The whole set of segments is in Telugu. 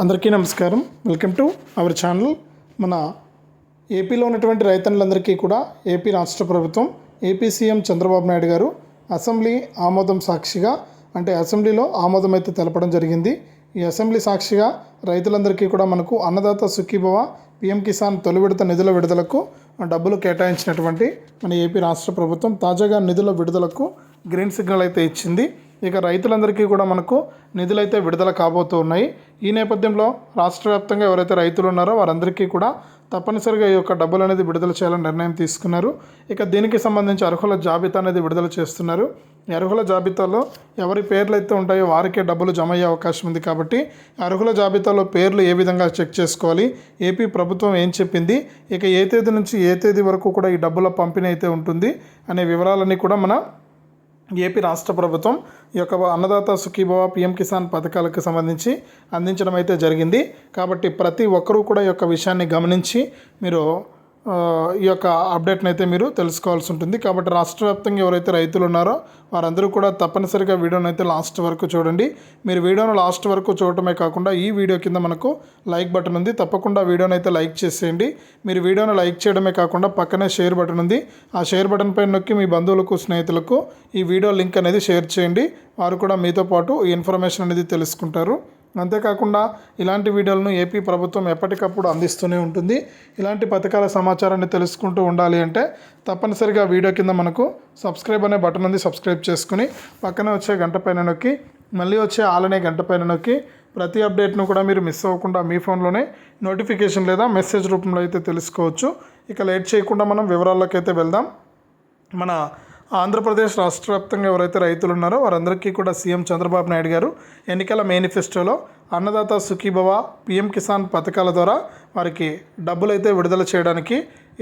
అందరికీ నమస్కారం. Welcome to our channel. మన ఏపీలో ఉన్నటువంటి రైతన్నులందరికీ కూడా ఏపీ రాష్ట్ర ప్రభుత్వం ఏపీ సీఎం చంద్రబాబు నాయుడు గారు అసెంబ్లీ ఆమోదం సాక్షిగా అంటే అసెంబ్లీలో ఆమోదం అయితే తెలపడం జరిగింది. ఈ అసెంబ్లీ సాక్షిగా రైతులందరికీ కూడా మనకు అన్నదాత సుఖీభవ పిఎం కిసాన్ తొలి విడత నిధుల విడుదలకు డబ్బులు కేటాయించినటువంటి మన ఏపీ రాష్ట్ర ప్రభుత్వం తాజాగా నిధుల విడుదలకు గ్రీన్ సిగ్నల్ అయితే ఇచ్చింది. ఇక రైతులందరికీ కూడా మనకు నిధులైతే విడుదల కాబోతూ ఉన్నాయి ఈ నేపథ్యంలో రాష్ట్ర వ్యాప్తంగా ఎవరైతే రైతులు ఉన్నారో వారందరికీ కూడా తప్పనిసరిగా ఈ యొక్క డబ్బులు అనేది విడుదల చేయాలని నిర్ణయం తీసుకున్నారు. ఇక దీనికి సంబంధించి అర్హుల జాబితా అనేది విడుదల చేస్తున్నారు. ఈ అర్హుల జాబితాలో ఎవరి పేర్లు అయితే ఉంటాయో వారికే డబ్బులు జమ అయ్యే అవకాశం ఉంది కాబట్టి అర్హుల జాబితాలో పేర్లు ఏ విధంగా చెక్ చేసుకోవాలి ఏపీ ప్రభుత్వం ఏం చెప్పింది ఇక ఏ తేదీ నుంచి ఏ తేదీ వరకు కూడా ఈ డబ్బుల పంపిణీ అయితే ఉంటుంది అనే వివరాలన్నీ కూడా మన ఏపీ రాష్ట్ర ప్రభుత్వం ఈ యొక్క అన్నదాత సుఖీభవ పిఎం కిసాన్ పథకాలకు సంబంధించి అందించడం అయితే జరిగింది. కాబట్టి ప్రతి ఒక్కరూ కూడా ఈ యొక్క విషయాన్ని గమనించి మీరు ఈ యొక్క అప్డేట్ని అయితే మీరు తెలుసుకోవాల్సి ఉంటుంది. కాబట్టి రాష్ట్ర వ్యాప్తంగా ఎవరైతే రైతులు ఉన్నారో వారందరూ కూడా తప్పనిసరిగా వీడియోని అయితే లాస్ట్ వరకు చూడండి. మీరు వీడియోను లాస్ట్ వరకు చూడటమే కాకుండా ఈ వీడియో కింద మనకు లైక్ బటన్ ఉంది. తప్పకుండా వీడియోని అయితే లైక్ చేసేయండి. మీరు వీడియోను లైక్ చేయడమే కాకుండా పక్కనే షేర్ బటన్ ఉంది. ఆ షేర్ బటన్ పైన నొక్కి మీ బంధువులకు స్నేహితులకు ఈ వీడియో లింక్ అనేది షేర్ చేయండి. వారు కూడా మీతో పాటు ఈ ఇన్ఫర్మేషన్ అనేది తెలుసుకుంటారు. అంతేకాకుండా ఇలాంటి వీడియోలను ఏపీ ప్రభుత్వం ఎప్పటికప్పుడు అందిస్తూనే ఉంటుంది. ఇలాంటి పథకాల సమాచారాన్ని తెలుసుకుంటూ ఉండాలి అంటే తప్పనిసరిగా వీడియో కింద మనకు సబ్స్క్రైబ్ అనే బటన్ ఉంది. సబ్స్క్రైబ్ చేసుకుని పక్కనే వచ్చే గంట పైన నొక్కి మళ్ళీ వచ్చే ఆలనే గంట పైన నొక్కి ప్రతి అప్డేట్ను కూడా మీరు మిస్ అవ్వకుండా మీ ఫోన్లోనే నోటిఫికేషన్ లేదా మెసేజ్ రూపంలో అయితే తెలుసుకోవచ్చు. ఇక లేట్ చేయకుండా మనం వివరాల్లోకి అయితే వెళ్దాం. మన ఆంధ్రప్రదేశ్ రాష్ట్ర వ్యాప్తంగా ఎవరైతే రైతులు ఉన్నారో వారందరికీ కూడా సీఎం చంద్రబాబు నాయుడు గారు ఎన్నికల మేనిఫెస్టోలో అన్నదాత సుఖీభవ పిఎం కిసాన్ పథకాల ద్వారా వారికి డబ్బులైతే విడుదల చేయడానికి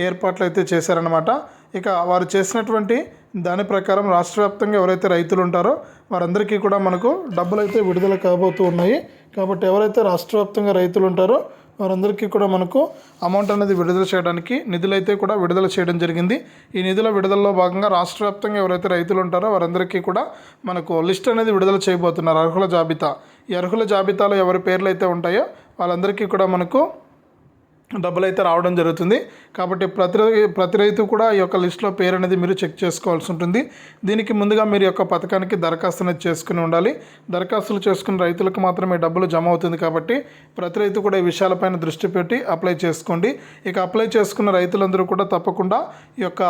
ఏర్పాట్లు అయితే చేశారనమాట ఇక వారు చేసినటువంటి దాని ప్రకారం రాష్ట్ర వ్యాప్తంగా ఎవరైతే రైతులు ఉంటారో వారందరికీ కూడా మనకు డబ్బులైతే విడుదల కాబోతూ ఉన్నాయి. కాబట్టి ఎవరైతే రాష్ట్ర వ్యాప్తంగా రైతులు ఉంటారో వారందరికీ కూడా మనకు అమౌంట్ అనేది విడుదల చేయడానికి నిధులైతే కూడా విడుదల చేయడం జరిగింది. ఈ నిధుల విడుదలలో భాగంగా రాష్ట్ర వ్యాప్తంగా ఎవరైతే రైతులు ఉంటారో వారందరికీ కూడా మనకు లిస్ట్ అనేది విడుదల చేయబోతున్నారు. అర్హుల జాబితా. ఈ అర్హుల జాబితాలో ఎవరి పేర్లు అయితే ఉంటాయో వాళ్ళందరికీ కూడా మనకు డబ్బులు అయితే రావడం జరుగుతుంది. కాబట్టి ప్రతి ప్రతి రైతు కూడా ఈ యొక్క లిస్ట్లో పేరు అనేది మీరు చెక్ చేసుకోవాల్సి ఉంటుంది. దీనికి ముందుగా మీరు యొక్క పథకానికి దరఖాస్తు అనేది చేసుకుని ఉండాలి. దరఖాస్తులు చేసుకున్న రైతులకు మాత్రమే డబ్బులు జమ అవుతుంది కాబట్టి ప్రతి రైతు కూడా ఈ విషయాలపైన దృష్టి పెట్టి అప్లై చేసుకోండి. ఇక అప్లై చేసుకున్న రైతులందరూ కూడా తప్పకుండా ఈ యొక్క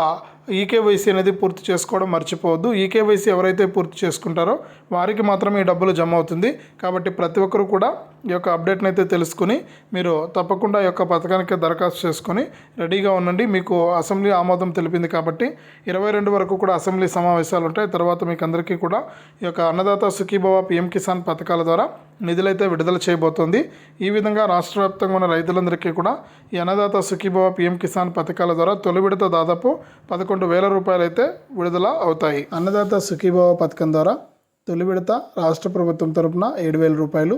ఈకేవైసీ అనేది పూర్తి చేసుకోవడం మర్చిపోవద్దు. ఈకేవైసీ ఎవరైతే పూర్తి చేసుకుంటారో వారికి మాత్రమే ఈ డబ్బులు జమ అవుతుంది. కాబట్టి ప్రతి ఒక్కరు కూడా ఈ యొక్క అప్డేట్ని అయితే తెలుసుకుని మీరు తప్పకుండా ఈ యొక్క పథకానికి దరఖాస్తు చేసుకొని రెడీగా ఉండండి. మీకు అసెంబ్లీ ఆమోదం తెలిపింది కాబట్టి ఇరవై రెండు వరకు కూడా అసెంబ్లీ సమావేశాలు ఉంటాయి. తర్వాత మీకు అందరికీ కూడా ఈ యొక్క అన్నదాత సుఖీభవ పిఎం కిసాన్ పథకాల ద్వారా నిధులైతే విడుదల చేయబోతోంది. ఈ విధంగా రాష్ట్ర వ్యాప్తంగా ఉన్న రైతులందరికీ కూడా ఈ అన్నదాత సుఖీభవ పిఎం కిసాన్ పథకాల ద్వారా తొలి విడత దాదాపు పదకొండు వేల రూపాయలు అయితే విడుదల అవుతాయి. అన్నదాత సుఖీభావ పథకం ద్వారా తొలి విడత రాష్ట్ర ప్రభుత్వం తరపున ఏడు వేల రూపాయలు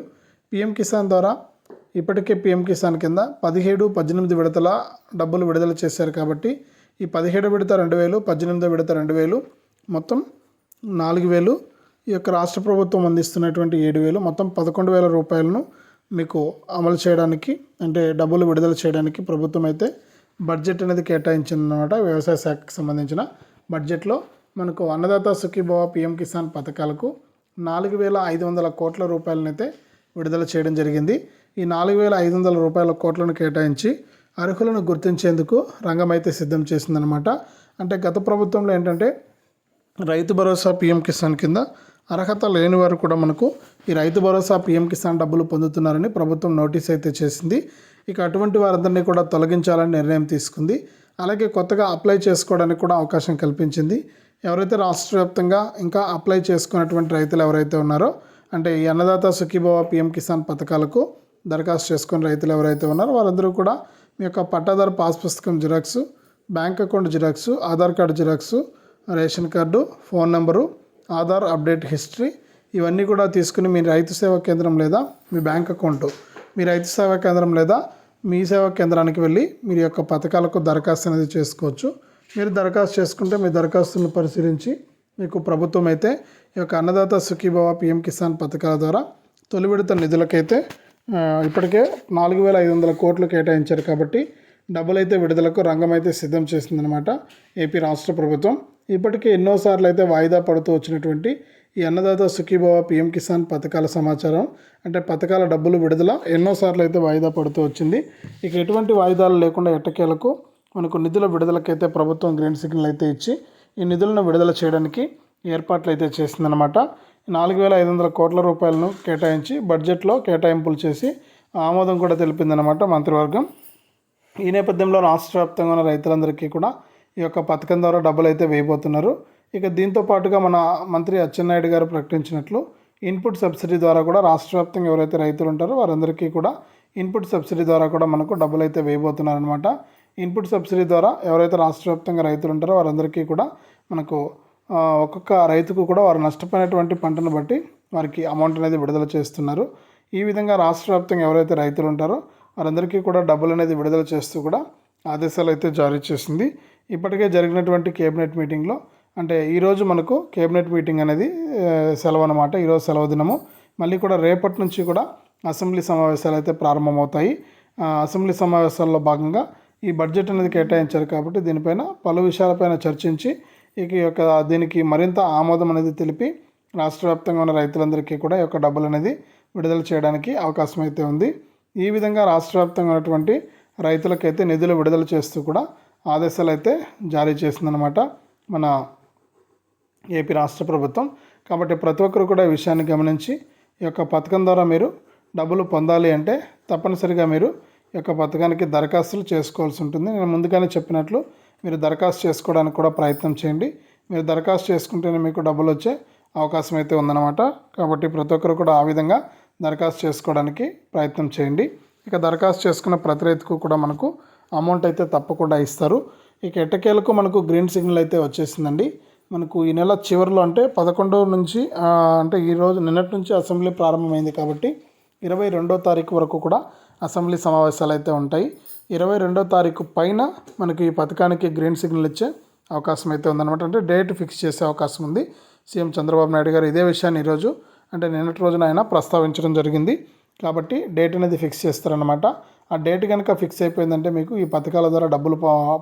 పిఎం కిసాన్ ద్వారా ఇప్పటికే పిఎం కిసాన్ కింద పదిహేడు పద్దెనిమిది విడతల డబ్బులు విడుదల చేశారు కాబట్టి ఈ పదిహేడు విడత రెండు వేలు పద్దెనిమిదో విడత రెండు వేలు మొత్తం నాలుగు వేలు ఈ యొక్క రాష్ట్ర ప్రభుత్వం అందిస్తున్నటువంటి ఏడు వేలు మొత్తం పదకొండు వేల రూపాయలను మీకు అమలు చేయడానికి అంటే డబ్బులు విడుదల చేయడానికి ప్రభుత్వం అయితే బడ్జెట్ అనేది కేటాయించిందనమాట వ్యవసాయ శాఖకు సంబంధించిన బడ్జెట్లో. మనకు అన్నదాత సుఖీభవ పిఎం కిసాన్ పథకాలకు నాలుగు వేల ఐదు వందల కోట్ల రూపాయలనైతే విడుదల చేయడం జరిగింది. ఈ నాలుగు వేల ఐదు వందల రూపాయల కోట్లను కేటాయించి అర్హులను గుర్తించేందుకు రంగం అయితే సిద్ధం చేసిందనమాట అంటే గత ప్రభుత్వంలో ఏంటంటే రైతు భరోసా పిఎం కిసాన్ కింద అర్హత లేని వారు కూడా మనకు ఈ రైతు భరోసా పిఎం కిసాన్ డబ్బులు పొందుతున్నారని ప్రభుత్వం నోటీస్ అయితే చేసింది. ఇక అటువంటి వారందరినీ కూడా తొలగించాలని నిర్ణయం తీసుకుంది. అలాగే కొత్తగా అప్లై చేసుకోవడానికి కూడా అవకాశం కల్పించింది. ఎవరైతే రాష్ట్ర వ్యాప్తంగా ఇంకా అప్లై చేసుకున్నటువంటి రైతులు ఎవరైతే ఉన్నారో అంటే ఈ అన్నదాత సుఖీభవ పిఎం కిసాన్ పథకాలకు దరఖాస్తు చేసుకున్న రైతులు ఎవరైతే ఉన్నారో వారందరూ కూడా మీ యొక్క పట్టాదారు పాస్ పుస్తకం xerox bank account xerox Aadhaar card xerox ration card phone number Aadhaar update history ఇవన్నీ కూడా తీసుకుని మీ రైతు సేవా కేంద్రం లేదా మీ బ్యాంక్ అకౌంటు మీ రైతు సేవా కేంద్రం లేదా మీ సేవా కేంద్రానికి వెళ్ళి మీ యొక్క పథకాలకు దరఖాస్తు అనేది చేసుకోవచ్చు. మీరు దరఖాస్తు చేసుకుంటే మీ దరఖాస్తులను పరిశీలించి మీకు ప్రభుత్వం అయితే ఈ యొక్క అన్నదాత సుఖీభవ పిఎం కిసాన్ పథకాల ద్వారా తొలి విడత నిధులకైతే ఇప్పటికే నాలుగు వేల ఐదు వందల కోట్లు కేటాయించారు కాబట్టి డబ్బులు అయితే విడుదలకు రంగం అయితే సిద్ధం చేసిందనమాట ఏపీ రాష్ట్ర ప్రభుత్వం. ఇప్పటికే ఎన్నోసార్లు అయితే వాయిదా పడుతూ వచ్చినటువంటి ఈ అన్నదాత సుఖీభవ పిఎం కిసాన్ పథకాల సమాచారం అంటే పథకాల డబ్బులు విడుదల ఎన్నోసార్లు అయితే వాయిదా పడుతూ వచ్చింది. ఇక ఎటువంటి వాయిదాలు లేకుండా ఎట్టకేలకు మనకు నిధుల విడుదలకైతే ప్రభుత్వం గ్రీన్ సిగ్నల్ అయితే ఇచ్చి ఈ నిధులను విడుదల చేయడానికి ఏర్పాట్లు అయితే చేసిందనమాట నాలుగు వేల ఐదు వందల కోట్ల రూపాయలను కేటాయించి బడ్జెట్లో కేటాయింపులు చేసి ఆమోదం కూడా తెలిపిందనమాట మంత్రివర్గం. ఈ నేపథ్యంలో రాష్ట్ర వ్యాప్తంగా ఉన్న రైతులందరికీ కూడా ఈ యొక్క పథకం ద్వారా డబ్బులు అయితే వేయబోతున్నారు. ఇక దీంతో పాటుగా మన మంత్రి అచ్చెన్నాయుడు గారు ప్రకటించినట్లు ఇన్పుట్ సబ్సిడీ ద్వారా కూడా రాష్ట్ర వ్యాప్తంగా ఎవరైతే రైతులు ఉంటారో వారందరికీ కూడా ఇన్పుట్ సబ్సిడీ ద్వారా కూడా మనకు డబ్బులు అయితే వేయబోతున్నారనమాట ఇన్పుట్ సబ్సిడీ ద్వారా ఎవరైతే రాష్ట్ర వ్యాప్తంగా రైతులు ఉంటారో వారందరికీ కూడా మనకు ఒక్కొక్క రైతుకు కూడా వారు నష్టపోయినటువంటి పంటను బట్టి వారికి అమౌంట్ అనేది విడుదల చేస్తున్నారు. ఈ విధంగా రాష్ట్ర వ్యాప్తంగా ఎవరైతే రైతులు ఉంటారో వారందరికీ కూడా డబ్బులు అనేది విడుదల చేస్తూ కూడా ఆదేశాలు అయితే జారీ చేసింది. ఇప్పటికే జరిగినటువంటి కేబినెట్ మీటింగ్లో అంటే ఈరోజు మనకు కేబినెట్ మీటింగ్ అనేది సెలవు అనమాట ఈరోజు సెలవు దినము. మళ్ళీ కూడా రేపటి నుంచి కూడా అసెంబ్లీ సమావేశాలు అయితే ప్రారంభమవుతాయి. అసెంబ్లీ సమావేశాల్లో భాగంగా ఈ బడ్జెట్ అనేది కేటాయించారు కాబట్టి దీనిపైన పలు విషయాలపైన చర్చించి ఇక ఈ యొక్క దీనికి మరింత ఆమోదం అనేది తెలిపి రాష్ట్ర వ్యాప్తంగా ఉన్న రైతులందరికీ కూడా ఈ యొక్క డబ్బులు అనేది విడుదల చేయడానికి అవకాశం అయితే ఉంది. ఈ విధంగా రాష్ట్ర వ్యాప్తంగా ఉన్నటువంటి రైతులకైతే నిధులు విడుదల చేస్తూ కూడా ఆదేశాలు అయితే జారీ చేసిందనమాట మన ఏపీ రాష్ట్ర ప్రభుత్వం. కాబట్టి ప్రతి ఒక్కరు కూడా ఈ విషయాన్ని గమనించి ఈ యొక్క పథకం ద్వారా మీరు డబ్బులు పొందాలి అంటే తప్పనిసరిగా మీరు ఈ యొక్క పథకానికి దరఖాస్తులు చేసుకోవాల్సి ఉంటుంది. నేను ముందుగానే చెప్పినట్లు మీరు దరఖాస్తు చేసుకోవడానికి కూడా ప్రయత్నం చేయండి. మీరు దరఖాస్తు చేసుకుంటేనే మీకు డబ్బులు వచ్చే అవకాశం అయితే ఉందన్నమాట. కాబట్టి ప్రతి ఒక్కరు కూడా ఆ విధంగా దరఖాస్తు చేసుకోవడానికి ప్రయత్నం చేయండి. ఇక దరఖాస్తు చేసుకున్న ప్రతి రైతుకు కూడా మనకు అమౌంట్ అయితే తప్పకుండా ఇస్తారు. ఇక ఎట్టకేలకు మనకు గ్రీన్ సిగ్నల్ అయితే వచ్చేసిందండి. మనకు ఈ నెల చివరిలో అంటే పదకొండవ నుంచి అంటే ఈరోజు నిన్నటి నుంచి అసెంబ్లీ ప్రారంభమైంది కాబట్టి ఇరవై రెండో తారీఖు వరకు కూడా అసెంబ్లీ సమావేశాలు అయితే ఉంటాయి. ఇరవై రెండో తారీఖు పైన మనకి ఈ పథకానికి గ్రీన్ సిగ్నల్ ఇచ్చే అవకాశం అయితే ఉందన్నమాట. అంటే డేట్ ఫిక్స్ చేసే అవకాశం ఉంది. సీఎం చంద్రబాబు నాయుడు గారు ఇదే విషయాన్ని ఈరోజు అంటే నిన్నటి రోజున ఆయన ప్రస్తావించడం జరిగింది. కాబట్టి డేట్ అనేది ఫిక్స్ చేస్తారనమాట ఆ డేట్ కనుక ఫిక్స్ అయిపోయిందంటే మీకు ఈ పథకాల ద్వారా డబ్బులు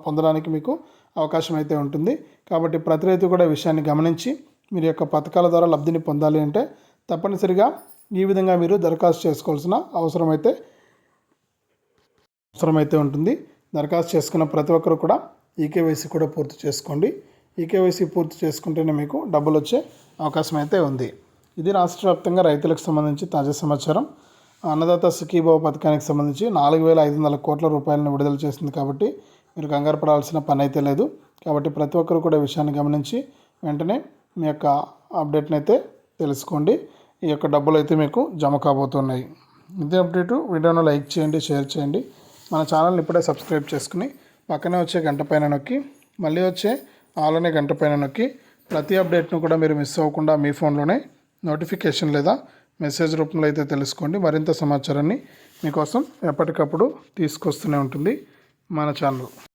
పొందడానికి మీకు అవకాశం అయితే ఉంటుంది. కాబట్టి ప్రతి రైతు కూడా విషయాన్ని గమనించి మీరు యొక్క పథకాల ద్వారా లబ్ధిని పొందాలి అంటే తప్పనిసరిగా ఈ విధంగా మీరు దరఖాస్తు చేసుకోవాల్సిన అవసరం అయితే అవసరమైతే ఉంటుంది. దరఖాస్తు చేసుకున్న ప్రతి ఒక్కరు కూడా ఈకేవైసీ కూడా పూర్తి చేసుకోండి. ఈకేవైసీ పూర్తి చేసుకుంటేనే మీకు డబ్బులు వచ్చే అవకాశం అయితే ఉంది. ఇది రాష్ట్ర వ్యాప్తంగా రైతులకు సంబంధించి తాజా సమాచారం. అన్నదాత సుఖీభావ పథకానికి సంబంధించి నాలుగు వేల ఐదు వందల కోట్ల రూపాయలను విడుదల చేసింది కాబట్టి మీరు కంగారు పడాల్సిన పని అయితే లేదు. కాబట్టి ప్రతి ఒక్కరు కూడా విషయాన్ని గమనించి వెంటనే మీ యొక్క అప్డేట్ని అయితే తెలుసుకోండి. ఈ యొక్క డబ్బులు అయితే మీకు జమ కాబోతున్నాయి. ఇదే అప్డేటు వీడియోను లైక్ చేయండి షేర్ చేయండి. మన ఛానల్ని ఇప్పుడే సబ్స్క్రైబ్ చేసుకుని పక్కనే వచ్చే గంట పైన నొక్కి మళ్ళీ వచ్చే ఆలోనే గంట పైన నొక్కి ప్రతి అప్డేట్ను కూడా మీరు మిస్ అవ్వకుండా మీ ఫోన్లోనే నోటిఫికేషన్ లేదా మెసేజ్ రూపంలో అయితే తెలుసుకోండి. మరింత సమాచారాన్ని మీకోసం ఎప్పటికప్పుడు తీసుకొస్తూనే ఉంటుంది మన ఛానల్.